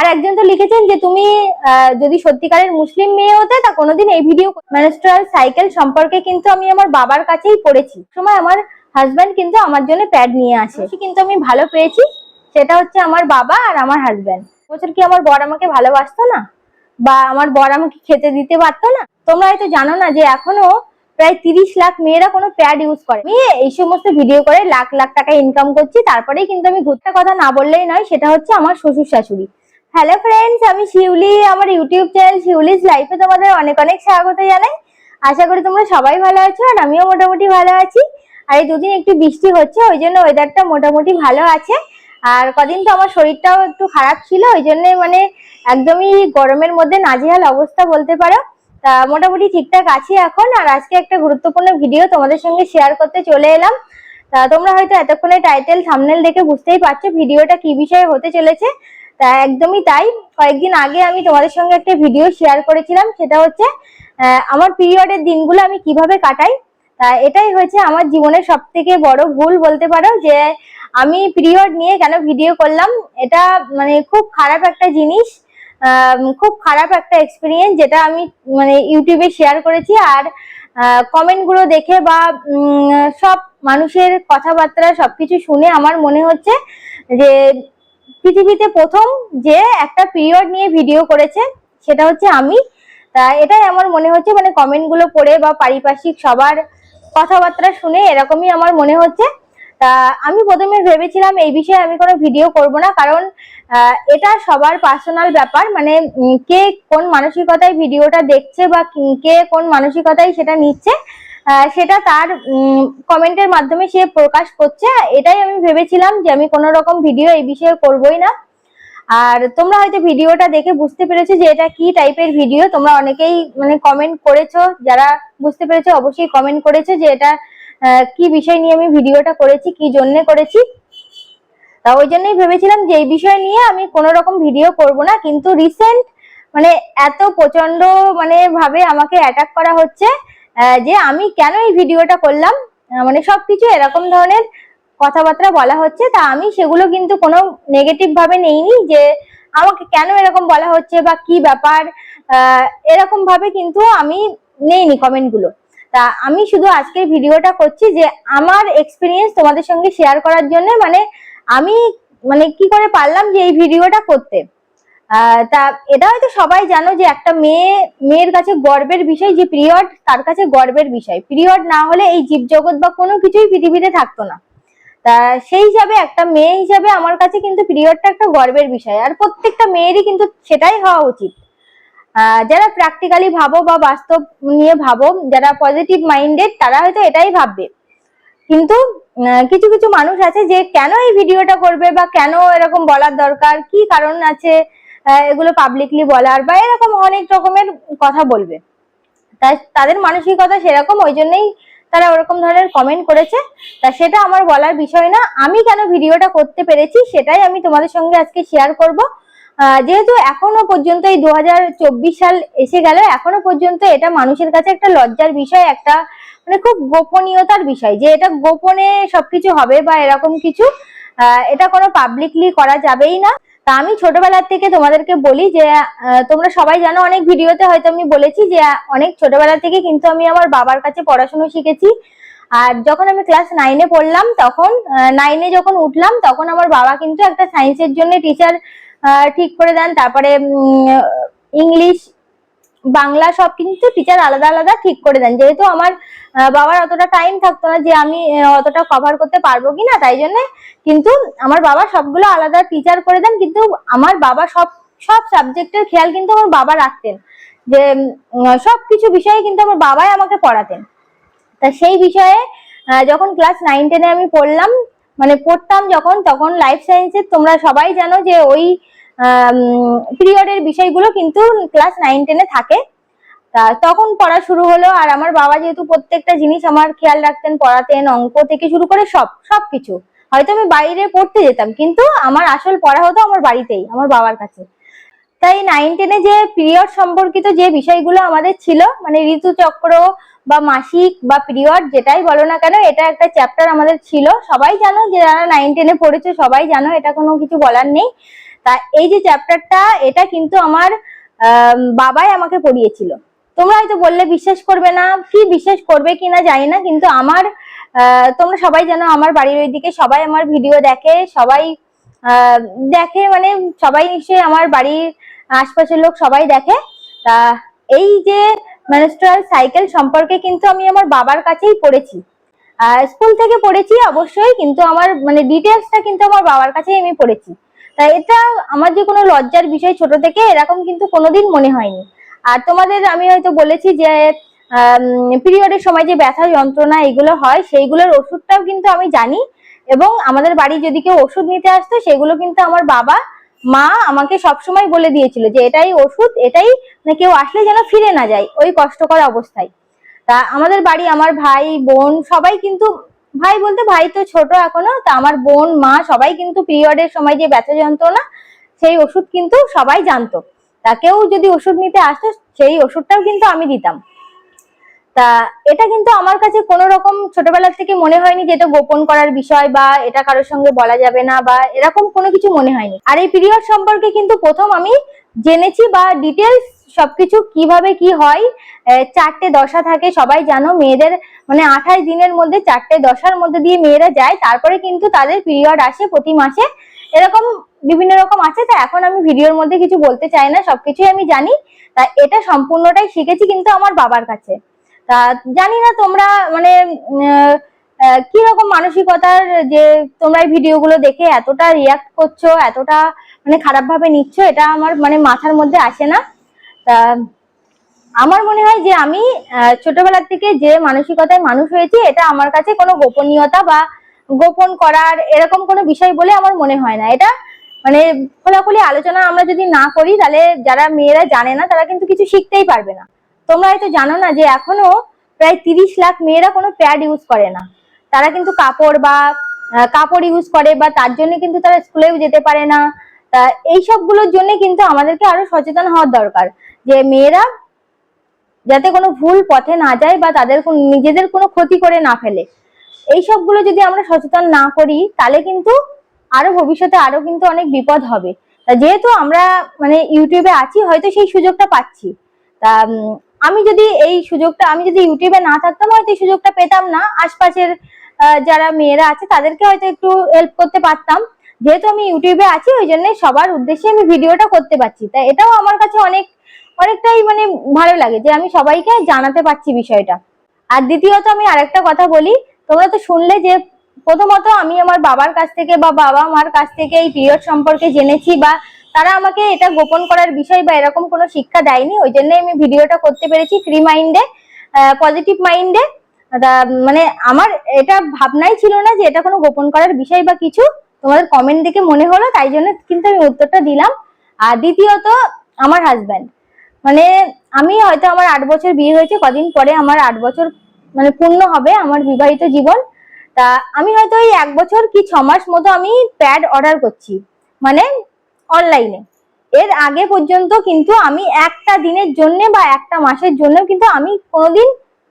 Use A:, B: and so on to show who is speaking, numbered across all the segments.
A: আর একজন তো লিখেছেন যে তুমি যদি সত্যিকারের মুসলিম মেয়ে হতে, তা কোনোদিন এই ভিডিও ম্যানস্ট্রাল সাইকেল সম্পর্কে কিন্তু আমি আমার বাবার কাছেই পড়েছি। সময় আমার হাজব্যান্ড কিন্তু আমার জন্য প্যাড নিয়ে আসে। কিন্তু আমি ভালো পেয়েছি। সেটা হচ্ছে আমার বাবা আর আমার হাজব্যান্ড বছর কি আমার বর আমাকে ভালোবাসতো না? বা আমার বর আমাকে খেতে দিতে পারতো না? তোমরা হয়তো জানো না যে এখনও প্রায় তিরিশ লাখ মেয়েরা কোনো প্যাড ইউজ করে। আমি এই সমস্ত ভিডিও করে লাখ লাখ টাকা ইনকাম করছি। তারপরেই কিন্তু আমি ঘুরতে কথা না বললেই নয়, সেটা হচ্ছে আমার শ্বশুর শাশুড়ি। হ্যালো ফ্রেন্ডস আমি শিউলি, আমার ইউটিউব চ্যানেল শিউলিস লাইফে তোমাদের অনেক অনেক স্বাগত জানাই। আশা করি তোমরা সবাই ভালো আছো আর আমিও মোটামুটি ভালো আছি। আর এই দুদিন একটু বৃষ্টি হচ্ছে, ওই জন্য ওয়েদারটা মোটামুটি ভালো আছে। আর কদিন তো আমার শরীরটাও একটু খারাপ ছিল, ওই জন্য মানে একদমই গরমের মধ্যে নাজেহাল অবস্থা বলতে পারো। তা মোটামুটি ঠিকঠাক আছি এখন, আর আজকে একটা গুরুত্বপূর্ণ ভিডিও তোমাদের সঙ্গে শেয়ার করতে চলে এলাম। তা তোমরা হয়তো এতক্ষণে টাইটেল থামনেল দেখে বুঝতেই পারছ ভিডিওটা কি বিষয়ে হতে চলেছে। তা একদমই তাই। কয়েকদিন আগে আমি তোমাদের সঙ্গে একটা ভিডিও শেয়ার করেছিলাম, সেটা হচ্ছে আমার পিরিয়ডের দিনগুলো আমি কীভাবে কাটাই। তা এটাই হয়েছে আমার জীবনের সব থেকে বড় ভুল বলতে পারো যে, আমি পিরিয়ড নিয়ে কেন ভিডিও করলাম। এটা মানে খুব খারাপ একটা জিনিস খুব খারাপ একটা এক্সপিরিয়েন্স যেটা আমি মানে ইউটিউবে শেয়ার করেছি। আর কমেন্টগুলো দেখে বা সব মানুষের কথাবার্তা সবকিছু শুনে আমার মনে হচ্ছে যে পৃথিবীতে প্রথম যে একটা পিরিয়ড নিয়ে ভিডিও করেছে, সেটা হচ্ছে আমি। তা এটাই আমার মনে হচ্ছে মানে কমেন্টগুলো পড়ে বা পারিপার্শ্বিক সবার কথাবার্তা শুনে এরকমই আমার মনে হচ্ছে। তা আমি প্রথমে ভেবেছিলাম এই বিষয়ে আমি কোনো ভিডিও করব না, কারণ এটা সবার পার্সোনাল ব্যাপার। মানে কে কোন মানসিকতায় ভিডিওটা দেখছে বা কে কোন মানসিকতায় সেটা নিচ্ছে। সেটা তার কমেন্টের মাধ্যমে সে প্রকাশ করছে। এটাই আমি ভেবেছিলাম যে আমি কোনো রকম ভিডিও এই বিষয়ে করবই না। আর তোমরা হয়তো ভিডিওটা দেখে বুঝতে পেরেছ যে এটা কি টাইপের ভিডিও তোমরা অনেকেই মানে কমেন্ট করেছ। যারা বুঝতে পেরেছ, অবশ্যই কমেন্ট করেছ যে এটা কি বিষয় নিয়ে আমি ভিডিওটা করেছি, কি জন্য করেছি। তা ওই জন্যই ভেবেছিলাম যে এই বিষয় নিয়ে আমি কোনো রকম ভিডিও করব না। কিন্তু রিসেন্ট মানে এত প্রচণ্ড মানে ভাবে আমাকে অ্যাটাক করা হচ্ছে। যে আমি কেন এই ভিডিওটা করলাম মানে সবকিছু এরকম ধরনের কথাবার্তা বলা হচ্ছে, তা আমি সেগুলো কিন্তু কোনো নেগেটিভ ভাবে নেইনি যে আমাকে কেন এরকম বলা হচ্ছে বা কি ব্যাপার এরকম ভাবে কিন্তু আমি নেইনি কমেন্টগুলো। তা আমি শুধু আজকের ভিডিওটা করছি যে আমার এক্সপিরিয়েন্স তোমাদের সঙ্গে শেয়ার করার জন্য মানে আমি মানে কি করে পারলাম যে এই ভিডিওটা করতে। তা এটা হয়তো সবাই জানো যে একটা মেয়ে, মেয়ের কাছে গর্বের বিষয়, যে পিরিয়ড তার কাছে গর্বের বিষয়। পিরিয়ড না হলে এই জীবজগৎ বা কোনো কিছুই পৃথিবীতে থাকতো না। তা সেই হিসাবে একটা মেয়ে হিসাবে আমার কাছে কিন্তু পিরিয়ডটা একটা গর্বের বিষয়। আর প্রত্যেকটা মেয়েরই কিন্তু সেটাই হওয়া উচিত। যারা প্র্যাকটিক্যালি ভাবো বা বাস্তব নিয়ে ভাবো, যারা পজিটিভ মাইন্ডেড তারা হয়তো এটাই ভাববে। কিন্তু কিছু কিছু মানুষ আছে যে কেন এই ভিডিওটা করবে বা কেন এরকম বলার দরকার? কি কারণ আছে? এগুলো পাবলিকলি বলার বা এরকম অনেক রকমের কথা বলবে। তাই তাদের মানসিকতা সেরকম, ওই জন্যই তারা ওরকম ধরনের কমেন্ট করেছে। তা সেটা আমার বলার বিষয় না। আমি কেন ভিডিওটা করতে পেরেছি সেটাই আমি তোমাদের সঙ্গে আজকে শেয়ার করব। যেহেতু এখনও পর্যন্ত এই দু হাজার চব্বিশ সাল এসে গেল, এখনও পর্যন্ত এটা মানুষের কাছে একটা লজ্জার বিষয়, একটা মানে খুব গোপনীয়তার বিষয় যে এটা গোপনে সবকিছু হবে বা এরকম কিছু এটা কোনো পাবলিকলি করা যাবেই না। তা আমি ছোটবেলার থেকে তোমাদেরকে বলি যে তোমরা সবাই জানো অনেক ভিডিওতে হয়তো আমি বলেছি যে, অনেক ছোটবেলা থেকে কিন্তু আমি আমার বাবার কাছে পড়াশুনো শিখেছি। আর যখন আমি ক্লাস নাইনে পড়লাম তখন নাইনে যখন উঠলাম তখন আমার বাবা কিন্তু একটা সায়েন্সের জন্য টিচার ঠিক করে দেন। তারপরে ইংলিশ বাংলা সব কিন্তু টিচার আলাদা আলাদা ঠিক করে দেন। যেহেতু আমার বাবার অতটা টাইম থাকতো না যে আমি অতটা কভার করতে পারব কিনা, তাই জন্য কিন্তু আমার বাবা সবগুলো আলাদা টিচার করে দেন। কিন্তু আমার বাবা সব সব সাবজেক্টের খেয়াল কিন্তু আমার বাবা রাখতেন। যে সব কিছু বিষয়ে কিন্তু আমার বাবাই আমাকে পড়াতেন। তা সেই বিষয়ে যখন ক্লাস নাইন টেনে আমি পড়লাম মানে পড়তাম যখন, তখন লাইফ সায়েন্সের তোমরা সবাই জানো যে ওই পিরিয়ডের বিষয়গুলো কিন্তু ক্লাস নাইন টেনে থাকে। তা তখন পড়া শুরু হলো আর আমার বাবা যেহেতু প্রত্যেকটা জিনিস আমার খেয়াল রাখতেন, পড়াতেন, অঙ্ক থেকে শুরু করে সব সবকিছু হয়তো আমি বাইরে পড়তে যেতাম, কিন্তু আমার আসল পড়া হতো আমার বাড়িতেই, আমার বাবার কাছে। তাই নাইন টেনে যে পিরিয়ড সম্পর্কিত যে বিষয়গুলো আমাদের ছিল মানে ঋতুচক্র বা মাসিক বা পিরিয়ড যেটাই বলো না কেন, এটা একটা চ্যাপ্টার আমাদের ছিল। সবাই জানো যে যারা নাইন টেনে পড়েছে, সবাই জানো, এটা কোনো কিছু বলার নেই। তা এই যে চ্যাপ্টারটা এটা কিন্তু আমার বাবাই আমাকে পড়িয়েছিল। তোমরা হয়তো বললে বিশ্বাস করবে না, কি বিশ্বাস করবে কিনা জানি না, কিন্তু আমার তোমরা সবাই জানো আমার বাড়ির ওইদিকে সবাই আমার ভিডিও দেখে, সবাই দেখে মানে সবাই নিশ্চয়ই আমার বাড়ির আশপাশের লোক সবাই দেখে। তা এই যে মেনস্ট্রাল সাইকেল সম্পর্কে কিন্তু আমি আমার বাবার কাছেই পড়েছি। স্কুল থেকে পড়েছি অবশ্যই, কিন্তু আমার মানে ডিটেলসটা কিন্তু আমার বাবার কাছেই আমি পড়েছি। তা এটা আমার যে কোনো লজ্জার বিষয় ছোট থেকে এরকম কিন্তু কোনোদিন মনে হয়নি। আর তোমাদের আমি হয়তো বলেছি যে পিরিয়ডের সময় যে ব্যথা যন্ত্রণা এগুলো হয়, সেইগুলোর ওষুধটাও কিন্তু আমি জানি। এবং আমাদের বাড়ি যদি কেউ ওষুধ নিতে আসতো, সেগুলো কিন্তু আমার বাবা, মা আমাকে সবসময় বলে দিয়েছিল যে, এটাই ওষুধ, এটাই মানে কেউ আসলে যেন ফিরে না যায় ওই কষ্টকর অবস্থায়। তা আমাদের বাড়ি, আমার ভাই, বোন সবাই কিন্তু ভাই বলতে ভাই তো ছোট এখনও, তা আমার বোন, মা সবাই কিন্তু পিরিয়ডের সময় যে ব্যথা যন্ত্রণা, সেই ওষুধ কিন্তু সবাই জানতো। তা কেউ যদি ওষুধ নিতে আসতো, সেই ওষুধটাও কিন্তু আমি দিতাম। তা এটা কিন্তু আমার কাছে কোনো রকম ছোটবেলা থেকে মনে হয়নি যে এটা গোপন করার বিষয় বা এটা কারোর সঙ্গে বলা যাবে না বা এরকম কোনো কিছু মনে হয়নি। আর এই পিরিয়ড সম্পর্কে কিন্তু প্রথম আমি জেনেছি বা ডিটেলস সবকিছু কীভাবে কি হয়? চারটে দশা থাকে, সবাই জানো, মেয়েদের মানে আঠাশ দিনের মধ্যে চারটে দশার মধ্যে দিয়ে মেয়েরা যায়, তারপরে কিন্তু তাদের পিরিয়ড আসে প্রতি মাসে। এরকম বিভিন্ন রকম আছে, তা এখন আমি ভিডিওর মধ্যে কিছু বলতে চাই না, সবকিছুই আমি জানি। তা এটা সম্পূর্ণটাই শিখেছি কিন্তু আমার বাবার কাছে। তা জানি না তোমরা মানে কি রকম মানসিকতার যে তোমরা এই ভিডিওগুলো দেখে এতটা রিয়াক্ট করছ, এতটা মানে খারাপ ভাবে নিচ্ছ, এটা আমার মানে মাথার মধ্যে আসে না। তা, আমার মনে হয় যে আমি ছোটবেলার থেকে যে মানসিকতায় মানুষ হয়েছি, এটা আমার কাছে কোনো গোপনীয়তা বা গোপন করার এরকম কোনো বিষয় বলে আমার মনে হয় না। এটা মানে খোলাখুলি আলোচনা আমরা যদি না করি, তাহলে যারা মেয়েরা জানে না, তারা কিন্তু কিছু শিখতেই পারবে না। তোমরা হয়তো জানো না যে এখনও প্রায় তিরিশ লাখ মেয়েরা কোনো প্যাড ইউজ করে না। তারা কিন্তু কাপড় বা কাপড় ইউজ করে বা তার জন্য কিন্তু তারা স্কুলেও যেতে পারে না। তা এই সবগুলোর জন্য কিন্তু আমাদেরকে আরও সচেতন হওয়ার দরকার। যে মেয়েরা যাতে কোনো ভুল পথে না যায় বা তাদের নিজেদের কোনো ক্ষতি করে না ফেলে। এই সবগুলো যদি আমরা সচেতন না করি, তাহলে কিন্তু আরও ভবিষ্যতে আরও কিন্তু অনেক বিপদ হবে। তা যেহেতু আমরা মানে ইউটিউবে আছি, হয়তো সেই সুযোগটা পাচ্ছি। তা আমি যদি এই সুযোগটা, আমি যদি ইউটিউবে না থাকতাম, হয়তো এই সুযোগটা পেতাম না। আশপাশের যারা মেয়েরা আছে, তাদেরকে হয়তো একটু হেল্প করতে পারতাম। যেহেতু আমি ইউটিউবে আছি, ওই জন্য সবার উদ্দেশ্যে আমি ভিডিওটা করতে পারছি। তাই এটাও আমার কাছে অনেক অনেকটাই মানে ভালো লাগে যে আমি সবাইকে জানাতে পারছি বিষয়টা। আর দ্বিতীয়ত আমি আরেকটা কথা বলি, তোমরা তো শুনলে যে প্রথমত আমি আমার বাবার কাছ থেকে বা বাবা মার কাছ থেকে এই পিরিয়ড সম্পর্কে জেনেছি বা তারা আমাকে এটা গোপন করার বিষয় বা এরকম কোনো শিক্ষা দেয়নি, ওই জন্য আমি ভিডিওটা করতে পেরেছি ফ্রি মাইন্ডে পজিটিভ মাইন্ডে মানে আমার এটা ভাবনাই ছিল না যে এটা কোনো গোপন করার বিষয় বা কিছু। তোমাদের কমেন্ট দেখে মনে হলো, তাই জন্য কিন্তু আমি উত্তরটা দিলাম। আর দ্বিতীয়ত আমার হাজব্যান্ড মানে আমি হয়তো আমার আট বছর বিয়ে হয়েছে, কদিন পরে আমার আট বছর মানে পূর্ণ হবে আমার বিবাহিত জীবন। তা আমি হয়তো ওই এক বছর কি ছ মাস মতো আমি প্যাড অর্ডার করছি মানে অনলাইনে। এর আগে পর্যন্ত কিন্তু আমি একটা দিনের জন্য বা একটা মাসের জন্য কিন্তু আমি কোনোদিন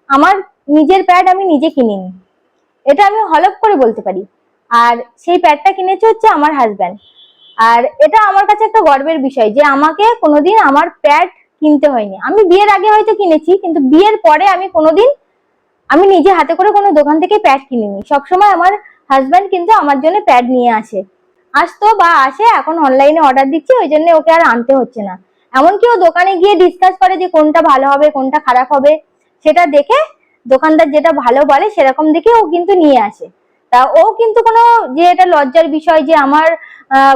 A: আমার নিজের প্যাড আমি নিজে কিনিনি। এটা আমি হলপ করে বলতে পারি। আর সেই প্যাডটা কিনেছে হচ্ছে আমার হাজব্যান্ড আর এটা আমার কাছে একটা গর্বের বিষয় যে আমাকে কোনোদিন আমার প্যাড কিনতে হয়নি। আমি বিয়ের আগে হয়তো কিনেছি, কিন্তু বিয়ের পরে আমি কোনোদিন আমি নিজে হাতে করে কোনো দোকান থেকে প্যাড কিনিনি। সবসময় আমার হাজব্যান্ড কিন্তু আমার জন্য প্যাড নিয়ে আসে। আসতো বা আসে, এখন অনলাইনে অর্ডার দিচ্ছে, ওই জন্য ওকে আর আনতে হচ্ছে না। এমনকি ও দোকানে গিয়ে ডিসকাস করে যে কোনটা ভালো হবে, কোনটা খারাপ হবে, সেটা দেখে দোকানদার যেটা ভালো বলে, সেরকম দেখে ও কিন্তু নিয়ে আসে। তা ও কিন্তু কোনো যে এটা লজ্জার বিষয় যে আমার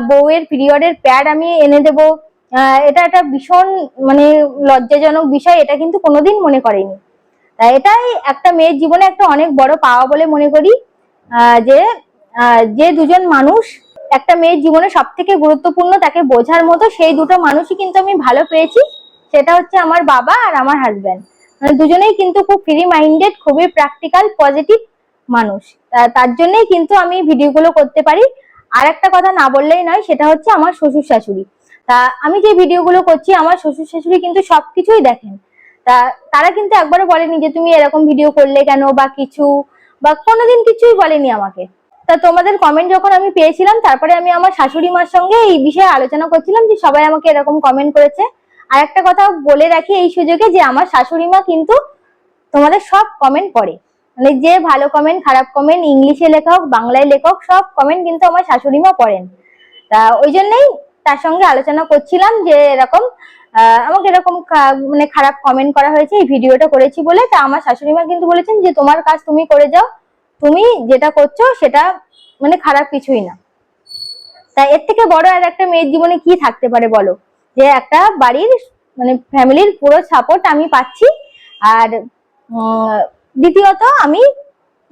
A: বউয়ের পিরিয়ডের প্যাড আমি এনে দেব এটা একটা ভীষণ মানে লজ্জাজনক বিষয়, এটা কিন্তু কোনোদিন মনে করেনি। তা এটাই একটা মেয়ের জীবনে একটা অনেক বড় পাওয়া বলে মনে করি যে যে দুজন মানুষ একটা মেয়ের জীবনে সব থেকে গুরুত্বপূর্ণ তাকে বোঝার মতো, সেই দুটো মানুষই কিন্তু আমি ভালো পেয়েছি। সেটা হচ্ছে আমার বাবা আর আমার হাজব্যান্ড মানে দুজনেই কিন্তু খুব ফ্রি মাইন্ডেড খুবই প্র্যাকটিক্যাল পজিটিভ মানুষ। তার জন্যই কিন্তু আমি ভিডিওগুলো করতে পারি। আর একটা কথা না বললেই নয়, সেটা হচ্ছে আমার শ্বশুর শাশুড়ি। তা আমি যে ভিডিওগুলো করছি, আমার শ্বশুর শাশুড়ি কিন্তু সবকিছুই দেখেন। তা তারা কিন্তু একবারও বলেনি যে তুমি এরকম ভিডিও করলে কেন বা কিছু, বা কোনোদিন কিছুই বলেনি আমাকে। তা তোমাদের কমেন্ট যখন আমি পেয়েছিলাম, তারপরে আমি আমার শাশুড়ি মার সঙ্গে এই বিষয়ে আলোচনা করছিলাম যে সবাই আমাকে এরকম কমেন্ট করেছে। আর একটা কথা বলে রাখি এই সুযোগে যে আমার শাশুড়ি মা কিন্তু তোমাদের সব কমেন্ট পড়ে। মানে যে ভালো কমেন্ট খারাপ কমেন্ট ইংলিশে লেখা হোক, বাংলায় লেখক সব কমেন্ট কিন্তু আমার শাশুড়ি মা পড়েন। তা ওই জন্যই তার সঙ্গে আলোচনা করছিলাম যে এরকম আমাকে এরকম মানে খারাপ কমেন্ট করা হয়েছে, এই ভিডিওটা করেছি বলে। তা আমার শাশুড়ি মা কিন্তু বলেছেন যে, তোমার কাজ তুমি করে যাও। তুমি যেটা করছ সেটা মানে খারাপ কিছুই না। তা এর থেকে বড় আর একটা মেয়ের জীবনে কি থাকতে পারে বলো? যে একটা বাড়ির মানে ফ্যামিলির পুরো সাপোর্ট আমি পাচ্ছি। আর দ্বিতীয়ত আমি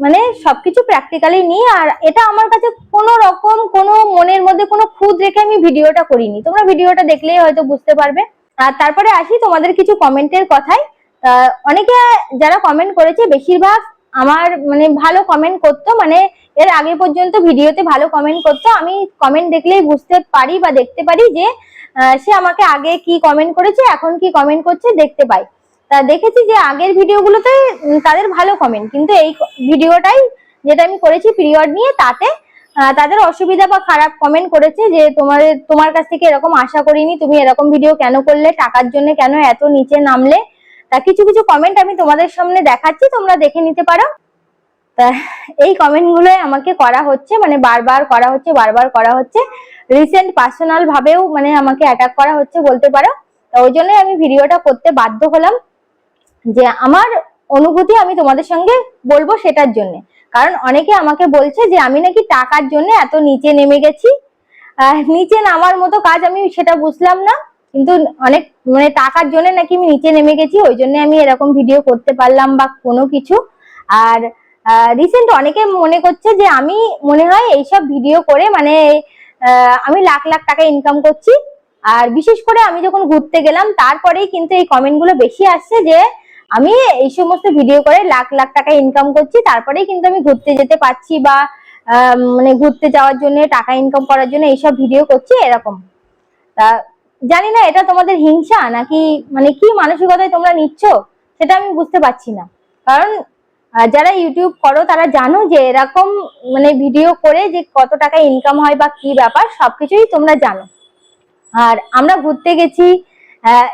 A: মানে সবকিছু প্র্যাকটিক্যালি নিই আর এটা আমার কাছে কোনো রকম, কোনো মনের মধ্যে কোনো খুদ রেখে আমি ভিডিওটা করিনি। তোমরা ভিডিওটা দেখলেই হয়তো বুঝতে পারবে। আর তারপরে আসি তোমাদের কিছু কমেন্টের কথায়। অনেকে যারা কমেন্ট করেছে, বেশিরভাগ আমার মানে ভালো কমেন্ট করতো মানে এর আগে পর্যন্ত ভিডিওতে ভালো কমেন্ট করতো। আমি কমেন্ট দেখলেই বুঝতে পারি বা দেখতে পারি যে সে আমাকে আগে কি কমেন্ট করেছে, এখন কি কমেন্ট করছে, দেখতে পাই। তা দেখেছি যে আগের ভিডিওগুলোতে তাদের ভালো কমেন্ট কিন্তু এই ভিডিওটাই যেটা আমি করেছি পিরিয়ড নিয়ে, তাতে তাদের অসুবিধা বা খারাপ কমেন্ট করেছে যে তোমার তোমার কাছ থেকে এরকম আশা করিনি, তুমি এরকম ভিডিও কেন করলে, টাকার জন্য কেন এত নিচে নামলে? তা কিছু কিছু কমেন্ট আমি তোমাদের সামনে দেখাচ্ছি, তোমরা দেখে নিতে পারো। তা এই কমেন্টগুলো আমাকে করা হচ্ছে মানে বারবার করা হচ্ছে, বারবার করা হচ্ছে। রিসেন্ট পার্সোনাল ভাবেও মানে আমাকে অ্যাটাক করা হচ্ছে বলতে পারো। তা ওই জন্যই আমি ভিডিওটা করতে বাধ্য হলাম। যে আমার অনুভূতি আমি তোমাদের সঙ্গে বলব সেটার জন্য। কারণ অনেকে আমাকে বলছে যে, আমি নাকি টাকার জন্য এত নিচে নেমে গেছি। নিচে নামার মতো কাজ আমি সেটা বুঝলাম না। কিন্তু অনেক মানে টাকার জন্য নাকি আমি নিচে নেমে গেছি, ওই জন্য আমি এরকম ভিডিও করতে পারলাম বা কোনো কিছু। আর রিসেন্ট অনেকে মনে করছে যে, আমি মনে হয় এইসব ভিডিও করে মানে আমি লাখ লাখ টাকা ইনকাম করছি। আর বিশেষ করে আমি যখন ঘুরতে গেলাম, তারপরেই কিন্তু এই কমেন্টগুলো বেশি আসছে যে আমি এই সমস্ত ভিডিও করে লাখ লাখ টাকা ইনকাম করছি, তারপরেই কিন্তু আমি ঘুরতে যেতে পারছি বা মানে ঘুরতে যাওয়ার জন্য, টাকা ইনকাম করার জন্য এইসব ভিডিও করছি এরকম। তা জানি না, এটা তোমাদের হিংসা নাকি মানে কি মানসিকতায় তোমরা নিচ্ছ, সেটা আমি বুঝতে পারছি না। কারণ যারা ইউটিউব করো, তারা জানো যে এরকম মানে ভিডিও করে যে কত টাকা ইনকাম হয় বা কি ব্যাপার, সবকিছুই তোমরা জানো। আর আমরা ঘুরতে গেছি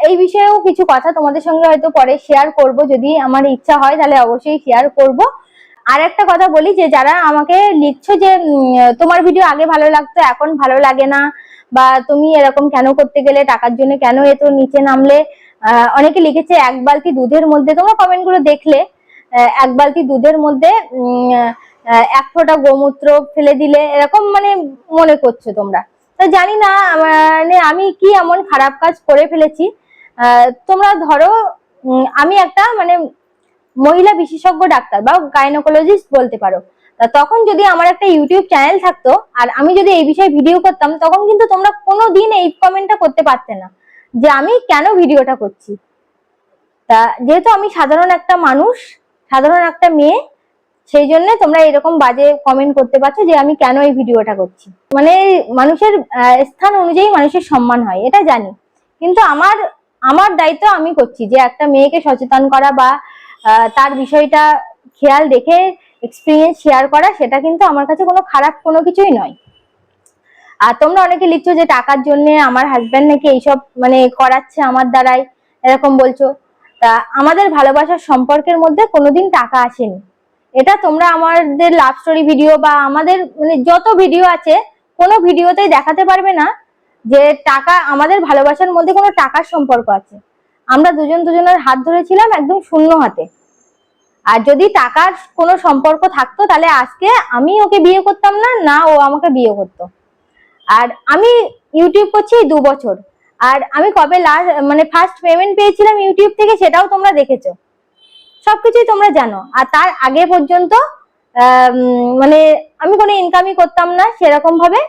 A: এই বিষয়েও কিছু কথা তোমাদের সঙ্গে হয়তো পরে শেয়ার করব। যদি আমার ইচ্ছা হয়, তাহলে অবশ্যই শেয়ার করব। আর একটা কথা বলি যে, যারা আমাকে লিখছো যে তোমার ভিডিও আগে ভালো লাগতো, এখন ভালো লাগে না, বা তুমি এরকম কেন করতে গেলে, টাকার জন্য কেন এত নিচে নামলে অনেকে লিখেছে এক বালতি দুধের মধ্যে, তোমরা কমেন্টগুলো দেখলে এক বালতি দুধের মধ্যে এক ফোঁটা গোমূত্র ফেলে দিলে, এরকম মানে মনে করছ তোমরা। তা জানি না মানে আমি কি এমন খারাপ কাজ করে ফেলেছি? তোমরা ধরো আমি একটা মানে মহিলা বিশেষজ্ঞ ডাক্তার বা গাইনোকোলজিস্ট বলতে পারো। তখন যদি আমার একটা ইউটিউব চ্যানেল থাকতো, আর আমি যদি এই বিষয়ে ভিডিও করতাম, তখন কিন্তু তোমরা কোনো দিন এই কমেন্টটা করতে পারতে না, যে আমি কেন ভিডিওটা করছি। তা যেহেতু আমি সাধারণ একটা মানুষ, সাধারণ একটা মেয়ে সেই জন্য তোমরা এরকম বাজে কমেন্ট করতে পারছ যে আমি কেন এই ভিডিওটা করছি। মানে মানুষের স্থান অনুযায়ী মানুষের সম্মান হয়, এটা জানি। কিন্তু আমার আমার দায়িত্ব আমি করছি যে একটা মেয়েকে সচেতন করা বা তার বিষয়টা খেয়াল রেখে এক্সপিরিয়েন্স শেয়ার করা, সেটা কিন্তু আমার কাছে কোনো খারাপ কোনো কিছুই নয়। আর তোমরা অনেকে লিখছো যে টাকার জন্য আমার হাজবেন্ড নাকি এইসব মানে করাচ্ছে আমার দ্বারাই, এরকম বলছো। তা আমাদের ভালোবাসার সম্পর্কের মধ্যে কোনোদিন টাকা আসেনি। এটা তোমরা আমাদের লাভ স্টোরি ভিডিও বা আমাদের মানে যত ভিডিও আছে, কোনো ভিডিওতেই দেখাতে পারবে না যে টাকা, আমাদের ভালোবাসার মধ্যে কোনো টাকার সম্পর্ক আছে। আমরা দুজন দুজনের হাত ধরেছিলাম একদম শূন্য হাতে। আর যদি টাকার কোনো সম্পর্ক থাকতো, তাহলে আজকে আমি ওকে বিয়ে করতাম না না ও আমাকে বিয়ে করতো। আর আমি ইউটিউব করছি দু বছর। আর আমি কবে লাস্ট মানে ফার্স্ট পেমেন্ট পেয়েছিলাম ইউটিউব থেকে, সেটাও তোমরা দেখেছ। সবকিছুই তোমরা জানো। আর তার আগে পর্যন্ত মানে আমি কোনো ইনকামই করতাম না সেরকম ভাবে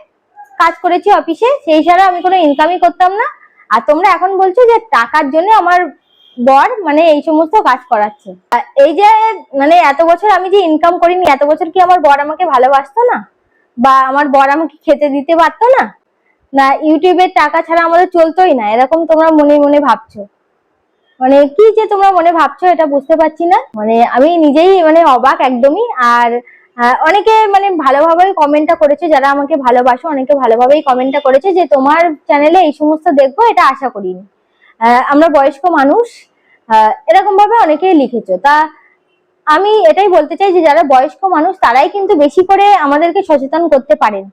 A: কাজ করেছি অফিসে সেই ছাড়া আমি কোনো ইনকামই করতাম না। আর তোমরা এখন বলছো যে টাকার জন্য আমার বর মানে এই সমস্ত কাজ করাচ্ছে। এই যে মানে এত বছর আমি যে ইনকাম করিনি, এত বছর কি আমার বর আমাকে ভালোবাসতো না? বা আমার বর আমাকে খেতে দিতে পারতো না? না ইউটিউবের টাকা ছাড়া আমাদের চলতোই না, এরকম তোমরা মনে মনে ভাবছ। মানে কি যে তোমরা মনে ভাবছ এটা বুঝতে পারছি না। মানে আমি নিজেই মানে অবাক একদমই। আর অনেকে মানে ভালোভাবেই কমেন্টটা করেছে, যারা আমাকে ভালোবাসো, অনেকে ভালোভাবেই কমেন্টটা করেছে যে তোমার চ্যানেলে এই সমস্ত দেখব, এটা আশা করিনি। আমরা বয়স্ক মানুষ এরকম ভাবে অনেকেই লিখেছো। তা আমি এটাই বলতে চাই যে যারা বয়স্ক মানুষ, তারাই কিন্তু বেশি করে আমাদেরকে সচেতন করতে পারেন।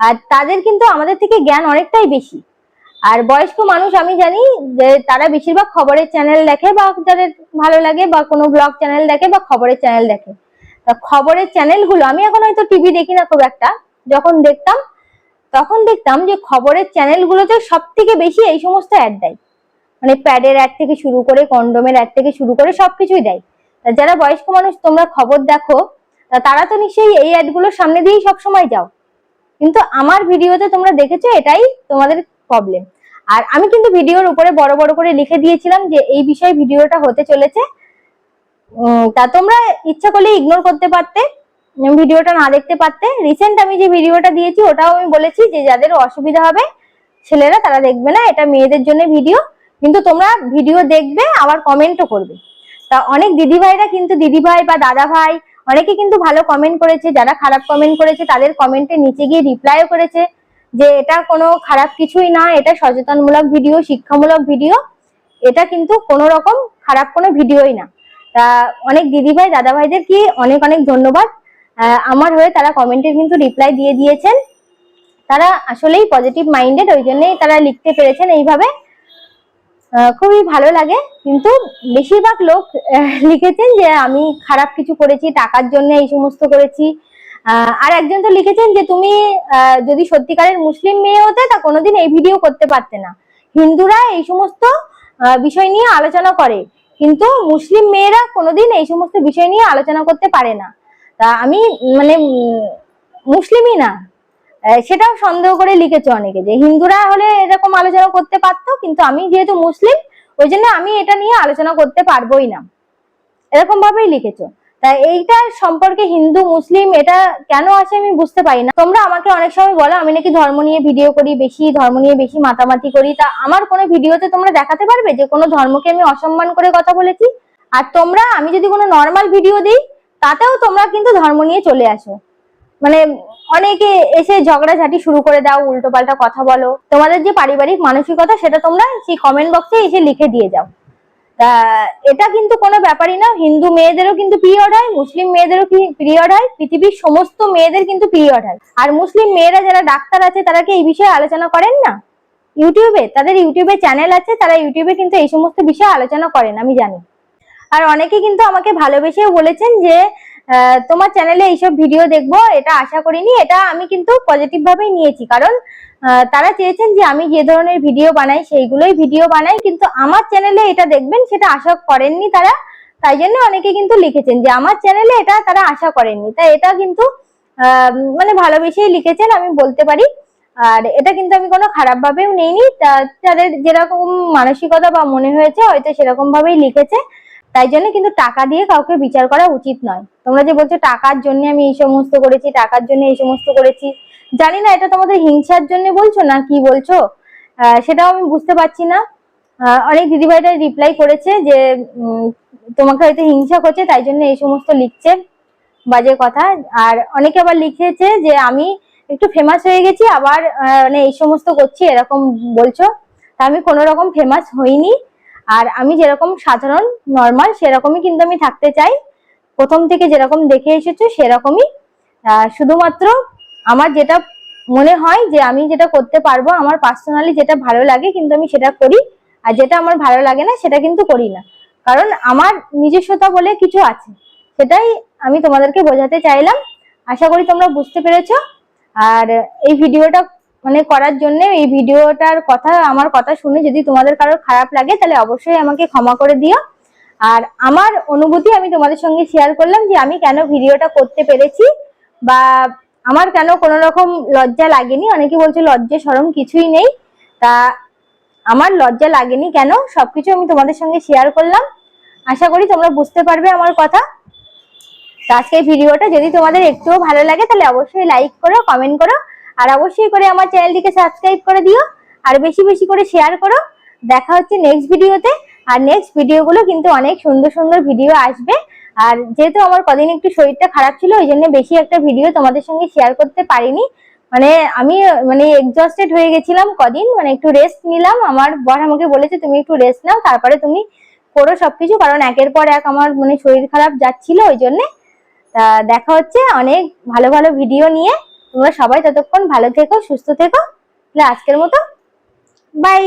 A: আর তাদের কিন্তু আমাদের থেকে জ্ঞান অনেকটাই বেশি। আর বয়স্ক মানুষ, আমি জানি যে তারা বেশিরভাগ খবরের চ্যানেল দেখে বা যাদের ভালো লাগে বা কোনো ব্লগ চ্যানেল দেখে বা খবরের চ্যানেল দেখে। তা খবরের চ্যানেলগুলো আমি এখন হয়তো টিভি দেখি না খুব একটা। যখন দেখতাম, তখন দেখতাম যে খবরের চ্যানেলগুলোতে সব থেকে বেশি এই সমস্ত অ্যাড দেয়। মানে প্যাডের অ্যাড থেকে শুরু করে কন্ডোমের অ্যাড থেকে শুরু করে সবকিছুই দেয়। তা যারা বয়স্ক মানুষ, তোমরা খবর দেখো তারা তো নিশ্চয়ই এই অ্যাডগুলোর সামনে দিয়েই সবসময় যাও। কিন্তু আমার ভিডিওতে তোমরা দেখেছ, এটাই তোমাদের প্রবলেম আর আমি কিন্তু ভিডিওর উপরে বড় বড় করে লিখে দিয়েছিলাম যে এই বিষয়ে ভিডিওটা হতে চলেছে। তা তোমরা ইচ্ছা করলে ইগনোর করতে পারতে, ভিডিওটা না দেখতে পারতে। রিসেন্ট আমি যে ভিডিওটা দিয়েছি, ওটাও আমি বলেছি যে যাদের অসুবিধা হবে, ছেলেরা তারা দেখবে না, এটা মেয়েদের জন্য ভিডিও। কিন্তু তোমরা ভিডিও দেখবে, আবার কমেন্টও করবে। তা অনেক দিদিভাইরা কিন্তু দিদিভাই বা দাদা ভাই অনেকে কিন্তু ভালো কমেন্ট করেছে, যারা খারাপ কমেন্ট করেছে, তাদের কমেন্টের নিচে গিয়ে রিপ্লাইও করেছে। যে এটা কোনো খারাপ কিছুই না, এটা সচেতনমূলক ভিডিও, শিক্ষামূলক ভিডিও, এটা কিন্তু কোনো রকম খারাপ কোনো ভিডিওই না। তা অনেক দিদিভাই দাদা ভাইদের কি অনেক অনেক ধন্যবাদ। আমার হয়ে তারা কমেন্টের কিন্তু রিপ্লাই দিয়ে দিয়েছেন। তারা আসলেই পজিটিভ মাইন্ডেড ওই জন্যই তারা লিখতে পেরেছেন এইভাবে। খুবই ভালো লাগে, কিন্তু বেশিরভাগ লোক লিখেছেন যে আমি খারাপ কিছু করেছি, টাকার জন্য এই সমস্ত করেছি। আর একজন তো লিখেছেন যে তুমি যদি সত্যিকারের মুসলিম মেয়ে হতে, তা কোনোদিন এই ভিডিও করতে পারতে না। হিন্দুরা এই সমস্ত বিষয় নিয়ে আলোচনা করে, কিন্তু মুসলিম মেয়েরা কোনোদিন এই সমস্ত বিষয় নিয়ে আলোচনা করতে পারে না। তা আমি মানে মুসলিমই না। সেটাও সন্দেহ করে লিখেছে অনেকে যে হিন্দুরা হলে এরকম আলোচনা করতে পারতো, কিন্তু আমি যেহেতু মুসলিম, ওই জন্য আমি এটা নিয়ে আলোচনা করতে পারবোই না। এরকম ভাবেই লিখেছো। তা এইটার সম্পর্কে হিন্দু, মুসলিম, এটা কেন আসে আমি বুঝতে পারি না। তোমরা আমাকে অনেক সময় বলো, আমি নাকি ধর্ম নিয়ে ভিডিও করি, বেশি ধর্ম নিয়ে বেশি মাতামাতি করি। তা আমার কোনো ভিডিওতে তোমরা দেখাতে পারবে যে কোনো ধর্মকে আমি অসম্মান করে কথা বলেছি? আর তোমরা, আমি যদি কোনো নর্মাল ভিডিও দিই, তাতেও তোমরা কিন্তু ধর্ম নিয়ে চলে আসো। মানে অনেকে এসে ঝগড়াঝাটি শুরু করে দাও উল্টো পাল্টা কথা বলো। তোমাদের যে পারিবারিক মানসিকতা, সেটা তোমরা সেই কমেন্ট বক্সে এসে লিখে দিয়ে যাও। এটা কিন্তু কোনো ব্যাপারই না। হিন্দু মেয়েদেরও কিন্তু পিরিয়ড হয়, মুসলিম মেয়েদেরও পিরিয়ড হয়, পৃথিবীর সমস্ত মেয়েদের কিন্তু পিরিয়ড হয়। আর মুসলিম মেয়েরা যারা ডাক্তার আছে, তারা কি এই বিষয়ে আলোচনা করেন না? ইউটিউবে, তাদের ইউটিউবে চ্যানেল আছে, তারা ইউটিউবে কিন্তু এই সমস্ত বিষয়ে আলোচনা করেন, আমি জানি। আর অনেকে কিন্তু আমাকে ভালোবেসেও বলেছেন যে তোমার চ্যানেলে এইসব ভিডিও দেখব, এটা আশা করিনি, এটা আমি কিন্তু পজিটিভ ভাবেই নিয়েছি। কারণ তারা চেয়েছেন যে আমি যে ধরনের ভিডিও বানাই, সেইগুলোই ভিডিও বানাই, কিন্তু আমার চ্যানেলে এটা দেখবেন, সেটা আশা করেননি তারা। তাই জন্য অনেকে কিন্তু লিখেছেন যে আমার চ্যানেলে এটা তারা আশা করেননি। তাই এটা কিন্তু মানে ভালোবেসেই লিখেছেন, আমি বলতে পারি। আর এটা কিন্তু আমি কোনো খারাপ ভাবেও নেইনি তাদের যেরকম মানসিকতা বা মনে হয়েছে, হয়তো সেরকম ভাবেই লিখেছে। তাই জন্য কিন্তু টাকা দিয়ে কাউকে বিচার করা উচিত নয়। তোমরা যে বলছো টাকার জন্য আমি এই সমস্ত করেছি, টাকার জন্য এই সমস্ত করেছি জানি না, এটা তোমাদের হিংসার জন্য বলছো না কি বলছো? সেটাও আমি বুঝতে পারছি না। অনেক দিদিভাইরা রিপ্লাই করেছে যে তোমাকে হয়তো হিংসা করছে, তাই জন্য এই সমস্ত লিখছে বাজে কথা। আর অনেকে আবার লিখেছে যে, আমি একটু ফেমাস হয়ে গেছি, আবার মানে এই সমস্ত করছি, এরকম বলছো। তা আমি কোনো রকম ফেমাস হইনি। আর আমি যেরকম সাধারণ নর্মাল সেরকমই কিন্তু আমি থাকতে চাই। প্রথম থেকে যেরকম দেখে এসেছ, সেরকমই। শুধুমাত্র আমার যেটা মনে হয় যে আমি যেটা করতে পারব, আমার পার্সোনালি যেটা ভালো লাগে কিন্তু আমি সেটা করি, আর যেটা আমার ভালো লাগে না সেটা কিন্তু করি না। কারণ আমার নিজস্বতা বলে কিছু আছে, সেটাই আমি তোমাদেরকে বোঝাতে চাইলাম। আশা করি তোমরা বুঝতে পেরেছ। আর এই ভিডিওটা মানে করার জন্য, এই ভিডিওটার কথা, আমার কথা শুনে যদি তোমাদের কারোর খারাপ লাগে, তাহলে অবশ্যই আমাকে ক্ষমা করে দিও। আর আমার অনুভূতি আমি তোমাদের সঙ্গে শেয়ার করলাম যে আমি কেন ভিডিওটা করতে পেরেছি, বা আমার কেন কোনো রকম লজ্জা লাগেনি? অনেকে বলছে লজ্জা সরম কিছুই নেই। তা আমার লজ্জা লাগেনি কেন? সবকিছু আমি তোমাদের সঙ্গে শেয়ার করলাম। আশা করি তোমরা বুঝতে পারবে আমার কথা। তো আজকের ভিডিওটা যদি তোমাদের একটুও ভালো লাগে, তাহলে অবশ্যই লাইক করো কমেন্ট করো, আর অবশ্যই করে আমার চ্যানেলটিকে সাবস্ক্রাইব করে দিও, আর বেশি বেশি করে শেয়ার করো। দেখা হচ্ছে নেক্সট ভিডিওতে আর নেক্সট ভিডিওগুলো কিন্তু অনেক সুন্দর সুন্দর ভিডিও আসবে। আর যেহেতু আমার কদিন একটু শরীরটা খারাপ ছিল, ওই জন্য বেশি একটা ভিডিও তোমাদের সঙ্গে শেয়ার করতে পারিনি। মানে আমি মানে এক্সস্টেড হয়ে গেছিলাম কদিন মানে একটু রেস্ট নিলাম। আমার বর আমাকে বলেছে, তুমি একটু রেস্ট নাও, তারপরে তুমি করো সবকিছু। কারণ একের পর এক আমার মানে শরীর খারাপ যাচ্ছিল, ওই জন্যে। তা দেখা হচ্ছে অনেক ভালো ভালো ভিডিও নিয়ে। তোমরা সবাই ততক্ষণ ভালো থেকো, সুস্থ থেকো। তাহলে আজকের মতো বাই